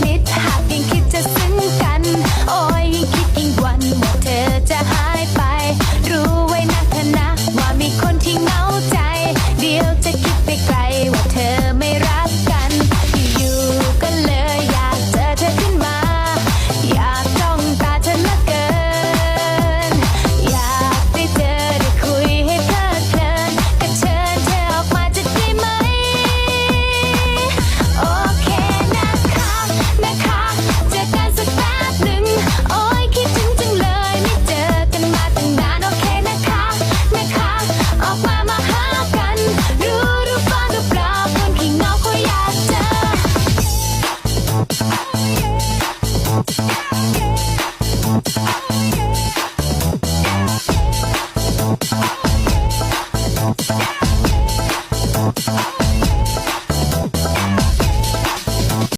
มิดหากยิ่งคิดจะซึ้งกัน โอ้ยยิ่งคิดยิ่งวันว่าเธอจะหายไป รู้ไว้นะธนะว่ามีคนที่เงา Bye.